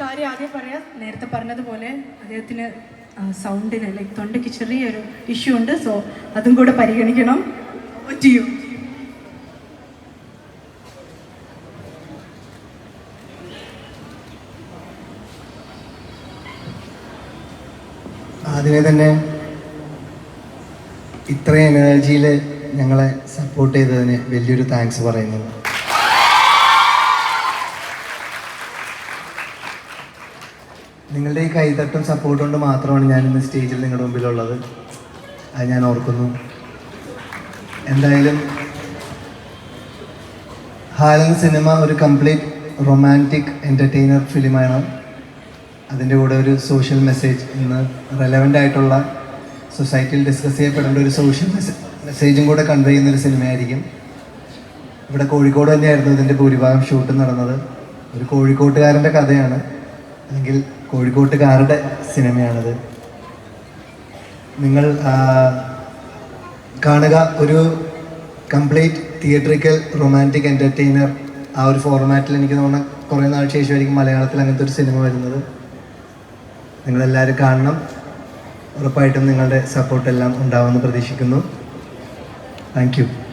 കാര്യം ആദ്യം പറയാം. നേരത്തെ പറഞ്ഞതുപോലെ അദ്ദേഹത്തിന് സൗണ്ടിന് ലൈക്ക് തൊണ്ടയ്ക്ക് ചെറിയൊരു ഇഷ്യൂ ഉണ്ട്. സോ അതും കൂടെ പരിഗണിക്കണം. ചെയ്യൂ ആദ്യമേ തന്നെ ഇത്രയും എനർജിയിൽ ഞങ്ങളെ സപ്പോർട്ട് ചെയ്തതിന് വലിയൊരു താങ്ക്സ് പറയുന്നു. നിങ്ങളുടെ ഈ കൈതട്ടും സപ്പോർട്ടും കൊണ്ട് മാത്രമാണ് ഞാൻ ഇന്ന് സ്റ്റേജിൽ നിങ്ങളുടെ മുമ്പിലുള്ളത്. അത് ഞാൻ ഓർക്കുന്നു. എന്തായാലും ഹാലൻ സിനിമ ഒരു കംപ്ലീറ്റ് റൊമാന്റിക് എന്റർടൈനർ ഫിലിമാണ് അതിന്റെ കൂടെ ഒരു സോഷ്യൽ മെസ്സേജ് ഇന്ന് റെലവന്റ് ആയിട്ടുള്ള സൊസൈറ്റിയിൽ ഡിസ്കസ് ചെയ്യപ്പെടേണ്ട ഒരു സോഷ്യൽ മെസ്സേജും കൂടെ കൺവേ ചെയ്യുന്ന ഒരു സിനിമയായിരിക്കും. ഇവിടെ കോഴിക്കോട് തന്നെയായിരുന്നു ഇതിന്റെ ഭൂരിഭാഗം ഷൂട്ട് നടന്നത്. ഒരു കോഴിക്കോട്ടുകാരന്റെ കഥയാണ്. അല്ലെങ്കിൽ കോഴിക്കോട്ടുകാരുടെ സിനിമയാണത്. നിങ്ങൾ കാണുക ഒരു കംപ്ലീറ്റ് തിയേറ്ററിക്കൽ റൊമാന്റിക് എന്റർടൈനർ ആ ഒരു ഫോർമാറ്റിൽ എനിക്ക് തോന്നുന്ന കുറേ നാൾ ശേഷമായിരിക്കും മലയാളത്തിൽ അങ്ങനത്തെ ഒരു സിനിമ വരുന്നത്. നിങ്ങളെല്ലാവരും കാണണം. ഉറപ്പായിട്ടും നിങ്ങളുടെ സപ്പോർട്ടെല്ലാം ഉണ്ടാവുമെന്ന് പ്രതീക്ഷിക്കുന്നു. താങ്ക്